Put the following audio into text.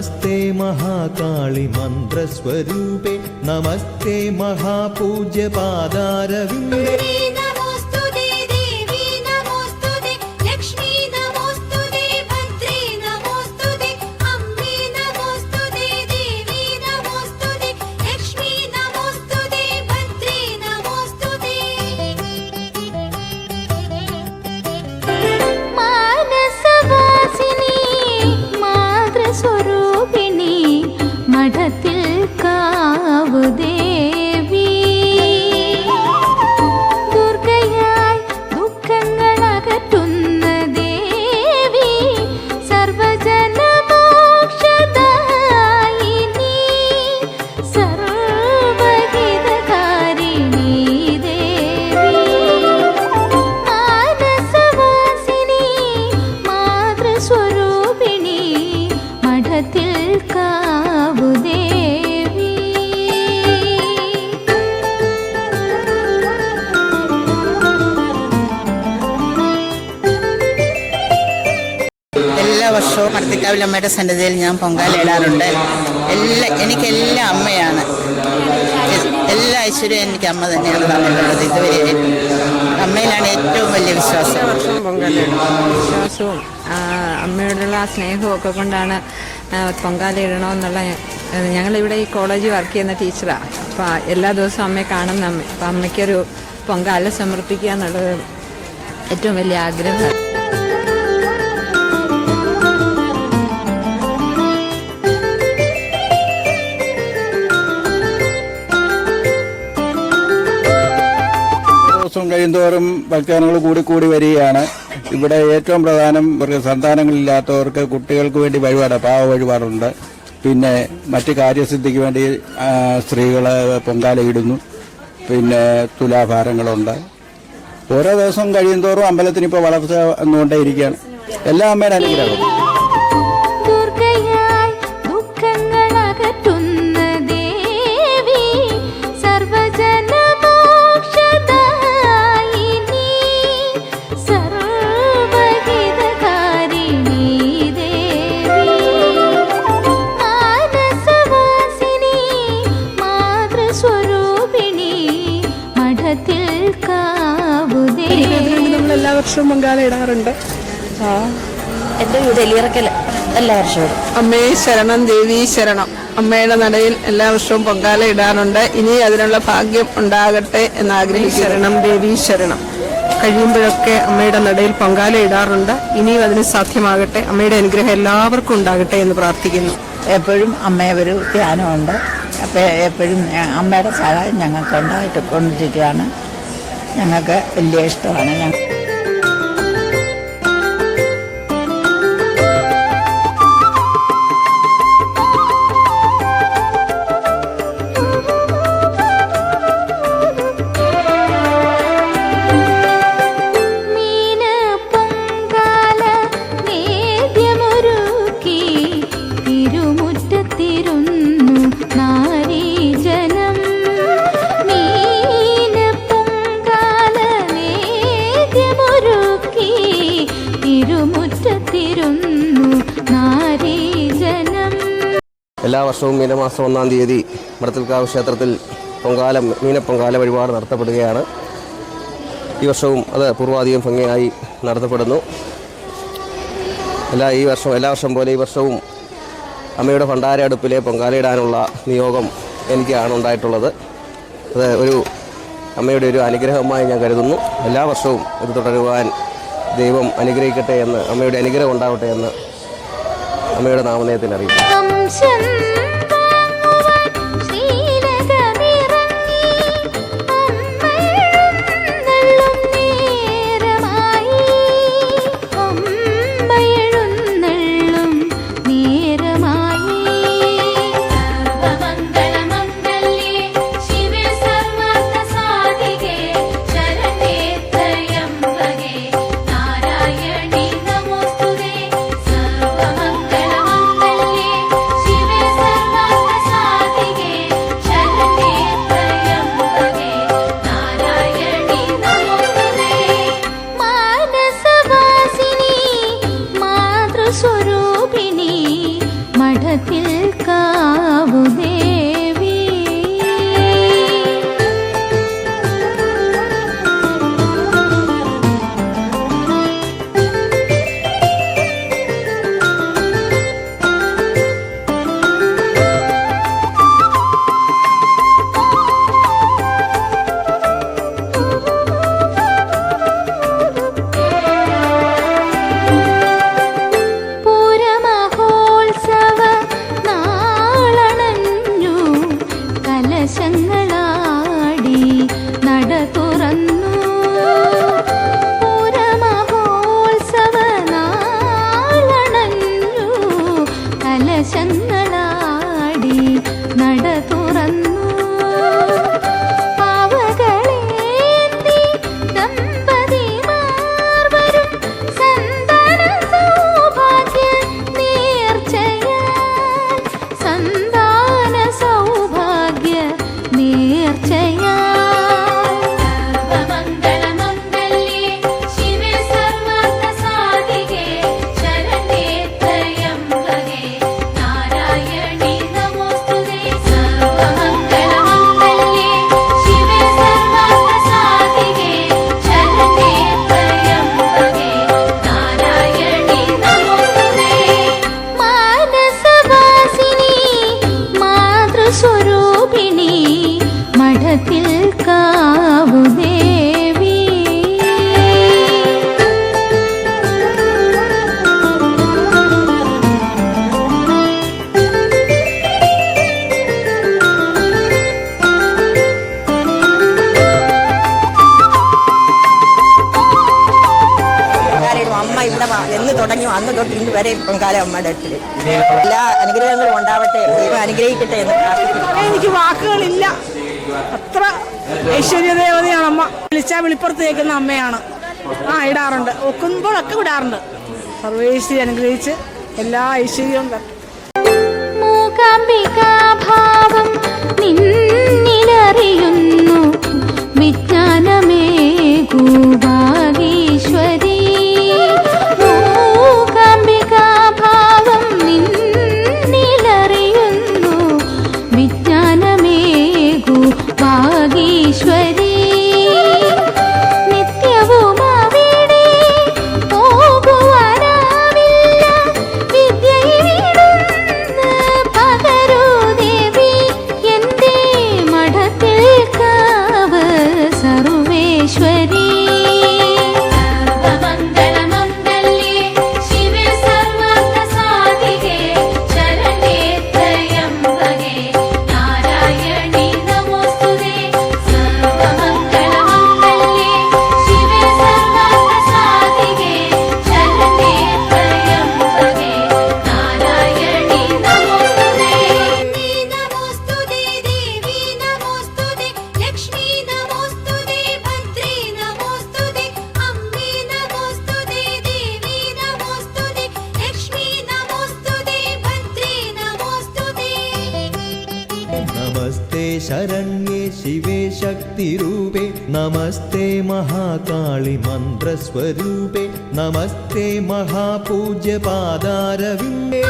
നമസ്തേ മഹാകാളി മന്ത്രസ്വരൂപേ നമസ്തേ മഹാപൂജ്യ പാദാരവിന്ദേ മാതൃസ്വരൂപിണി മഠത്തിൽ കാവുദേവി. എല്ലാ വർഷവും മർത്തിക്കാവിൽ അമ്മയുടെ സന്നിധിയിൽ ഞാൻ പൊങ്കാലിടാറുണ്ട് എല്ലാ എനിക്കെല്ലാം അമ്മയാണ്. എല്ലാ ഐശ്വര്യവും എനിക്ക് അമ്മ തന്നെയാണ് തന്നിട്ടുള്ളത് ഇതുവരെ. അമ്മയിലാണ് ഏറ്റവും വലിയ വിശ്വാസം. വിശ്വാസവും. അമ്മയോടുള്ള ആ സ്നേഹവും ഒക്കെ കൊണ്ടാണ് പൊങ്കാലി ഇടണമെന്നുള്ള ഞങ്ങളിവിടെ ഈ കോളേജിൽ വർക്ക് ചെയ്യുന്ന ടീച്ചറാണ് അപ്പോൾ എല്ലാ ദിവസവും അമ്മയെ കാണുന്ന അമ്മ അപ്പം അമ്മയ്ക്കൊരു പൊങ്കാല സമർപ്പിക്കുക എന്നുള്ളത് ഏറ്റവും വലിയ ആഗ്രഹമാണ് ദിവസം കഴിയുന്തോറും ഭക്തജനങ്ങൾ കൂടി കൂടി വരികയാണ്. ഇവിടെ ഏറ്റവും പ്രധാനം സന്താനങ്ങളില്ലാത്തവർക്ക് കുട്ടികൾക്ക് വേണ്ടി വഴിപാട് പാവ വഴിപാടുണ്ട്. പിന്നെ മറ്റ് കാര്യസിദ്ധിക്ക് വേണ്ടി സ്ത്രീകൾ പൊങ്കാലയിടുന്നു പിന്നെ തുലാഭാരങ്ങളുണ്ട്. ഓരോ ദിവസം കഴിയുന്തോറും അമ്പലത്തിന് ഇപ്പോൾ വളർച്ച വന്നുകൊണ്ടേയിരിക്കുകയാണ്. എല്ലാ അമ്മയുടെ അനുഗ്രഹം വർഷവും പൊങ്കാല ഇടാറുണ്ട്. എന്റെ വീട് എലിയറക്കൽ എല്ലാ വർഷവും അമ്മേ ശരണം ദേവി ശരണം. അമ്മയുടെ നടയിൽ എല്ലാ വർഷവും പൊങ്കാല ഇടാറുണ്ട്. ഇനി അതിനുള്ള ഭാഗ്യം ഉണ്ടാകട്ടെ എന്ന് ആഗ്രഹിക്കും ശരണം ദേവി ശരണം. കഴിയുമ്പോഴൊക്കെ അമ്മയുടെ നടയിൽ പൊങ്കാല ഇടാറുണ്ട്. ഇനിയും അതിന് സാധ്യമാകട്ടെ. അമ്മയുടെ അനുഗ്രഹം എല്ലാവർക്കും ഉണ്ടാകട്ടെ എന്ന് പ്രാർത്ഥിക്കുന്നു. എപ്പോഴും അമ്മയെ ഒരു ധ്യാനമുണ്ട്. അപ്പോൾ എപ്പോഴും അമ്മയുടെ സഹായം ഞങ്ങൾക്ക് ഉണ്ടായിട്ട് കൊണ്ടിരിക്കുകയാണ്. ഞങ്ങൾക്ക് വലിയ ഇഷ്ടമാണ്. ഞങ്ങൾ നേദ്യമൊരുക്കി തിരുമുറ്റത്തിരുന്നു നാരീജനം എല്ലാ വർഷവും മീനമാസം ഒന്നാം തീയതി മടത്തിൽക്കാവ് ക്ഷേത്രത്തിൽ പൊങ്കാലം മീനപ്പൊങ്കാല വഴിപാട് നടത്തപ്പെടുകയാണ്. ഈ വർഷവും അത് പൂർവാധികം ഭംഗിയായി നടത്തപ്പെടുന്നു. എല്ലാ ഈ വർഷം എല്ലാ വർഷം പോലെ ഈ വർഷവും അമ്മയുടെ ഭണ്ഡാര അടുപ്പിലെ പൊങ്കാലയിടാനുള്ള നിയോഗം എനിക്കാണ് ഉണ്ടായിട്ടുള്ളത്. അത് ഒരു അമ്മയുടെ ഒരു അനുഗ്രഹമായി ഞാൻ കരുതുന്നു. എല്ലാ വർഷവും ഇത് തുടരുവാൻ ദൈവം അനുഗ്രഹിക്കട്ടെ എന്ന് അമ്മയുടെ അനുഗ്രഹം ഉണ്ടാവട്ടെ എന്ന് അമ്മയുടെ നാമനയത്തിൽ അറിയിക്കും കലശങ്ങളാടി നട തുറന്നു എന്ന് തുടങ്ങി അന്ന് തൊട്ട് ഇന്ന് വരെ പൊങ്കാല അമ്മയുടെ അടുത്തിൽ എല്ലാ അനുഗ്രഹങ്ങളും ഉണ്ടാവട്ടെ ദൈവം അനുഗ്രഹിക്കട്ടെ എന്ന് എനിക്ക് വാക്കുകളില്ല. അത്ര ഐശ്വര്യദേവതയാണ് അമ്മ. വിളിച്ചാൽ വിളിപ്പുറത്ത് കേൾക്കുന്ന അമ്മയാണ്. ആ ഇടാറുണ്ട്. ഒക്കുമ്പോഴൊക്കെ വിടാറുണ്ട്. സർവേശ്വരി അനുഗ്രഹിച്ച് എല്ലാ ഐശ്വര്യവും ഭാവം മൂകാംബികാഭാവം നിന്നിലറിയുന്നു నాగేశ్వ ശരണ്യേ ശിവേ ശക്തിരൂപേ നമസ്തേ മഹാകാളി മന്ത്രസ്വരൂപേ. നമസ്തേ മഹാപൂജ്യ പാദാരവിന്ദേ